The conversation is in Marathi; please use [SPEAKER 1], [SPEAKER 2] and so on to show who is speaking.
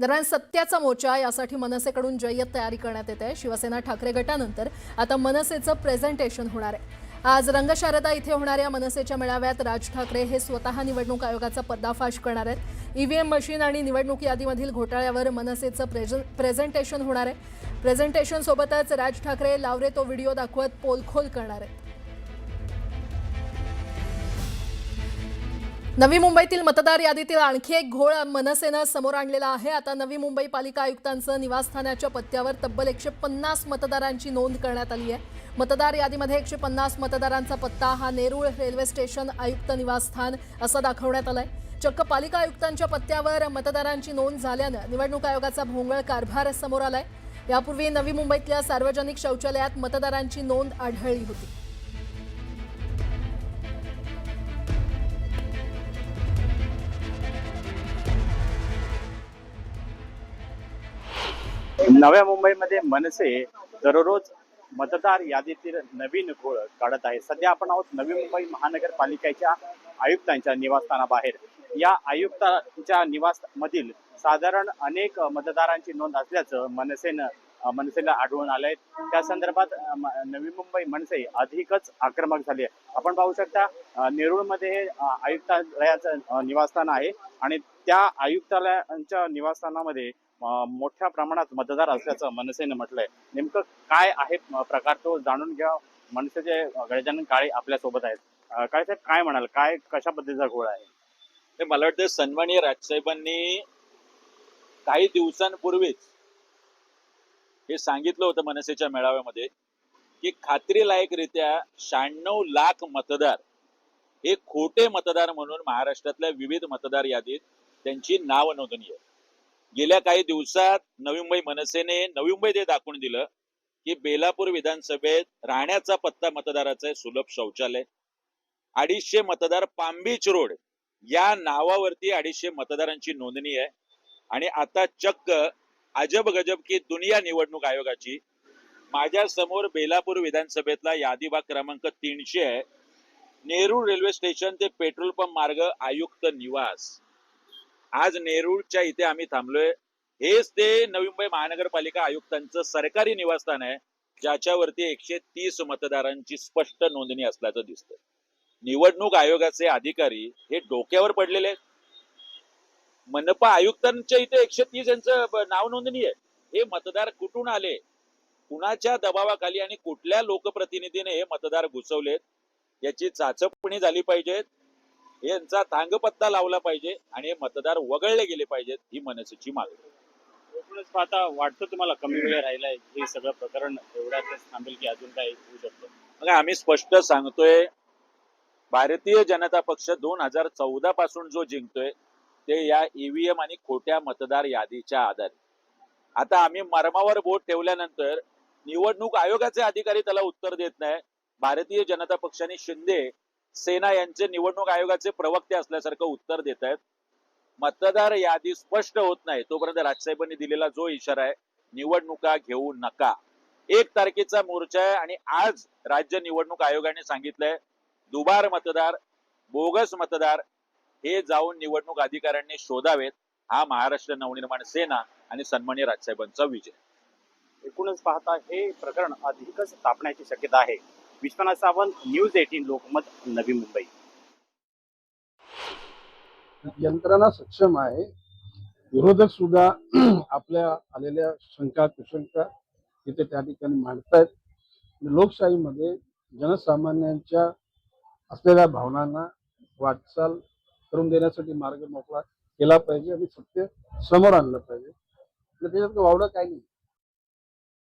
[SPEAKER 1] दरम्यान सत्याचा मोर्चा यासाठी मनसेकडून जय्यत तयारी करण्यात येते शिवसेना ठाकरे गटानंतर आता मनसेचं प्रेझेंटेशन होणार आहे. आज रंगशारदा इथे होणाऱ्या मनसेच्या मेळाव्यात राज ठाकरे हे स्वतः निवडणूक आयोगाचा पर्दाफाश करणार आहेत. ईव्हीएम मशीन आणि निवडणूक यादीमधील घोटाळ्यावर मनसेचं प्रेझ प्रेझेंटेशन होणार आहे. प्रेझेंटेशन सोबतच राज ठाकरे लावरे तो व्हिडिओ दाखवत पोलखोल करणार आहेत. नवी मुंबईतील मतदार यादीतील आणखी एक घोळ मनसेनं समोर आणलेला आहे. आता नवी मुंबई पालिका आयुक्तांचं निवासस्थानाच्या पत्त्यावर तब्बल एकशे पन्नास मतदारांची नोंद करण्यात आली आहे. मतदार यादीमध्ये एकशे पन्नास मतदारांचा पत्ता हा नेरूळ रेल्वे स्टेशन आयुक्त निवासस्थान असा दाखवण्यात आलाय. चक्क पालिका आयुक्तांच्या पत्त्यावर मतदारांची नोंद झाल्यानं निवडणूक आयोगाचा भोंगळ कारभार समोर आलाय. यापूर्वी नवी मुंबईतल्या सार्वजनिक शौचालयात मतदारांची नोंद आढळली होती.
[SPEAKER 2] नव्या मुंबईमध्ये मनसे दररोज मतदार यादीतील नवीन घोळ काढत आहे सध्या आपण आहोत नवी मुंबई महानगरपालिकेच्या आयुक्तांच्या निवासस्थानाबाहेर. या आयुक्तांच्या निवास मधील साधारण अनेक मतदारांची नोंद असल्याचं मनसेनं मनसेला आढळून आलंय. त्या संदर्भात नवी मुंबई मनसे अधिकच आक्रमक झाली. आहे आपण पाहू शकता नेरुळमध्ये हे आयुक्तालयाचं निवासस्थान आहे आणि त्या आयुक्तालयाच्या निवासस्थानामध्ये मोठ्या प्रमाणात मतदार असल्याचं मनसेने म्हटलंय. नेमकं काय आहे प्रकार तो जाणून घ्या. मनसेचे गजानन काळे आपल्यासोबत आहेत काळे साहेब काय म्हणाल? काय कशा पद्धतीचा घोळ आहे?
[SPEAKER 3] ते मला वाटतं सन्माननीय राजसाहेबांनी काही दिवसांपूर्वीच हे सांगितलं होतं मनसेच्या मेळाव्यामध्ये की खात्रीलायकरित्या शहाण्णव लाख मतदार हे खोटे मतदार म्हणून महाराष्ट्रातल्या विविध मतदार यादीत त्यांची नाव नोंदणी आहे. गेल्या काही दिवसात नवी मुंबई मनसेने नवी मुंबईत हे दाखवून दिलं की बेलापूर विधानसभेत राहण्याचा पत्ता मतदाराचा आहे सुलभ शौचालय. अडीचशे मतदार पामबीच रोड या नावावरती अडीचशे मतदारांची नोंदणी आहे. आणि आता चक्क अजब गजब की दुनिया निवडणूक आयोगाची माझ्यासमोर बेलापूर विधानसभेतला यादी भाग क्रमांक तीनशे आहे. नेरूळ रेल्वे स्टेशन ते पेट्रोल पंप मार्ग आयुक्त निवास. आज नेरूळच्या इथे आम्ही थांबलोय. हेच ते नवी मुंबई महानगरपालिका आयुक्तांचं सरकारी निवासस्थान आहे ज्याच्यावरती एकशे तीस मतदारांची स्पष्ट नोंदणी असल्याचं दिसतं निवडणूक आयोगाचे अधिकारी हे डोक्यावर पडलेले आहेत. मनपा आयुक्तांच्या इथे एकशे तीस यांचं नाव नोंदणी आहे. हे मतदार कुठून आले? कुणाच्या दबावाखाली आणि कुठल्या लोकप्रतिनिधीने हे मतदार घुसवलेत? याची चाचपणी झाली पाहिजेत. यांचा थांगपत्ता लावला पाहिजे आणि हे मतदार वगळले गेले पाहिजेत ही मनसेची मागणी.
[SPEAKER 2] एकूणच वाटतं तुम्हाला कमी वेळ राहिलाय हे सगळं प्रकरण एवढ्यातच थांबेल की अजून काय होऊ शकतं?
[SPEAKER 3] बघा आम्ही स्पष्ट सांगतोय भारतीय जनता पक्ष दोन हजार चौदा पासून जो जिंकतोय ते या ईव्हीएम आणि खोट्या मतदार यादीच्या आधारे. आता आम्ही मर्मावर बोट ठेवल्यानंतर निवडणूक आयोगाचे अधिकारी त्याला उत्तर देत नाही. भारतीय जनता पक्षाने शिंदे सेना यांचे निवडणूक आयोगाचे प्रवक्ते असल्यासारखं उत्तर देत आहेत मतदार यादी स्पष्ट होत नाही. तोपर्यंत राजसाहेबांनी दिलेला जो इशारा आहे निवडणुका घेऊ नका. एक तारखेचा मोर्चा आहे आणि आज राज्य निवडणूक आयोगाने सांगितलंय दुबार मतदार बोगस मतदार हे जाऊन निवडणूक अधिकाऱ्यांनी शोधावेत. हा महाराष्ट्र नवनिर्माण सेना आणि सन्मान्य राजसाहेबांचा विजय.
[SPEAKER 2] एकूणच पाहता हे प्रकरण अधिकच तापण्याची शक्यता आहे. Vishwanath Sawant news eighteen Lokmat Navi Mumbai.
[SPEAKER 4] यंत्रणा सक्षम आहे. विरोधक सुद्धा आपल्या आलेल्या शंका कुशंका तिथे त्या ठिकाणी मांडतायत. लोकशाहीमध्ये जनसामान्यांच्या असलेल्या भावनांना वाटचाल करून देण्यासाठी मार्ग मोकळा केला पाहिजे आणि सत्य समोर आणलं पाहिजे. त्याच्यात वावडं काही नाही.